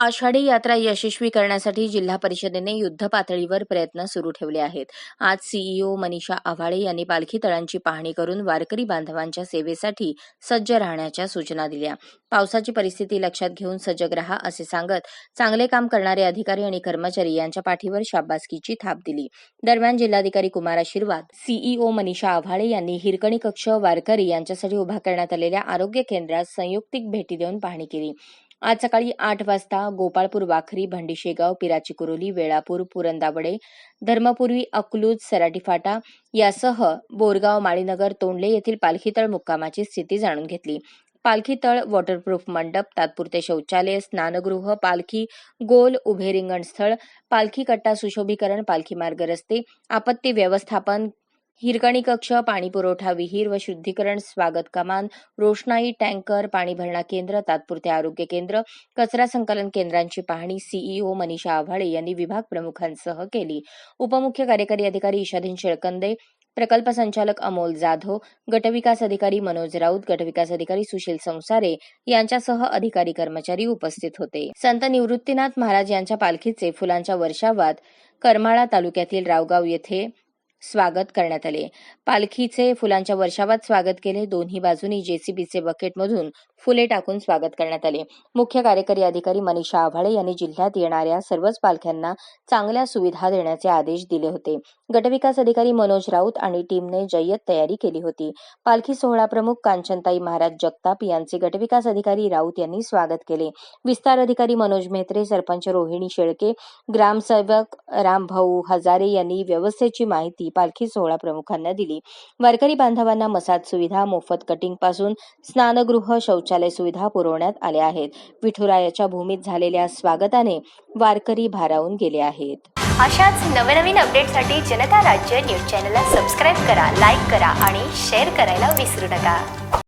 आषाढी यात्रा यशस्वी करण्यासाठी जिल्हा परिषदेने युद्ध पातळीवर प्रयत्न सुरू ठेवले आहेत. आज सीईओ मनीषा आव्हाळे यांनी पालखी तळांची पाहणी करून वारकरी बांधवांच्या सेवेसाठी सज्ज राहण्याच्या सूचना दिल्या. पावसाची परिस्थिती लक्षात घेऊन सजग रहा असे सांगत चांगले काम करणारे अधिकारी आणि कर्मचारी यांच्या पाठीवर शाबासकीची थाप दिली. दरम्यान जिल्हाधिकारी कुमार आशीर्वाद सीईओ मनीषा आव्हाळे यांनी हिरकणी कक्ष वारकरी यांच्यासाठी उभा करण्यात आलेल्या आरोग्य केंद्रात संयुक्तिक भेटी देऊन पाहणी केली. आज सकाळी आठ वाजता गोपाळपूर वाखरी भंडीशेगाव पिराची कुरोली वेळापूर पुरंदावडे धर्मपूर्वी अकलूज सराटी फाटा यासह बोरगाव माळीनगर तोंडले येथील पालखीतळ मुक्कामाची स्थिती जाणून घेतली. पालखीतळ वॉटरप्रूफ मंडप तात्पुरते शौचालय स्नानगृह पालखी गोल उभे रिंगणस्थळ पालखी कट्टा सुशोभीकरण पालखी मार्ग रस्ते आपत्ती व्यवस्थापन हिरकणी कक्ष पाणीपुरवठा विहीर व शुद्धीकरण स्वागत कमान रोषणाई टँकर पाणी भरणा केंद्र तात्पुरते आरोग्य केंद्र कचरा संकलन केंद्रांची पाहणी सीईओ मनीषा आव्हाळे यांनी विभाग प्रमुखांसह केली. उपमुख्य कार्यकारी अधिकारी ईशाधीन शेळकंदे प्रकल्प संचालक अमोल जाधव गटविकास अधिकारी मनोज राऊत गटविकास अधिकारी सुशील संसारे यांच्यासह अधिकारी कर्मचारी उपस्थित होते. संत निवृत्तीनाथ महाराज यांच्या पालखीचे फुलांच्या वर्षावात करमाळा तालुक्यातील रावगाव येथे स्वागत करण्यात आले. पालखीचे फुलांच्या वर्षावात स्वागत केले. दोन्ही बाजूनी जेसीबीचे बकेटमधून फुले टाकून स्वागत करण्यात आले. मुख्य कार्यकारी अधिकारी मनीषा आव्हाळे यांनी जिल्ह्यात येणाऱ्या सर्वच पालख्यांना चांगल्या सुविधा देण्याचे आदेश दिले होते. गटविकास अधिकारी मनोज राऊत आणि टीमने जय्यत तयारी केली होती. पालखी सोहळा प्रमुख कांचनताई महाराज जगताप यांचे गटविकास अधिकारी राऊत यांनी स्वागत केले. विस्तार अधिकारी मनोज मेहत्रे सरपंच रोहिणी शेळके ग्रामसेवक रामभाऊ हजारे यांनी व्यवस्थेची माहिती माहिती पालखी सोहळा प्रमुखांना दिली. वारकरी बांधवांना मसाज सुविधा मोफत कटिंगपासून स्नानगृह शौचालय सुविधा पुरवण्यात आल्या आहेत. विठुरायाच्या भूमीत झालेल्या स्वागताने वारकरी भारावून गेले आहेत. अशाच नवनवीन अपडेटसाठी जनता राज्य न्यूज चॅनलला सबस्क्राईब करा लाईक करा आणि शेअर करायला विसरू नका.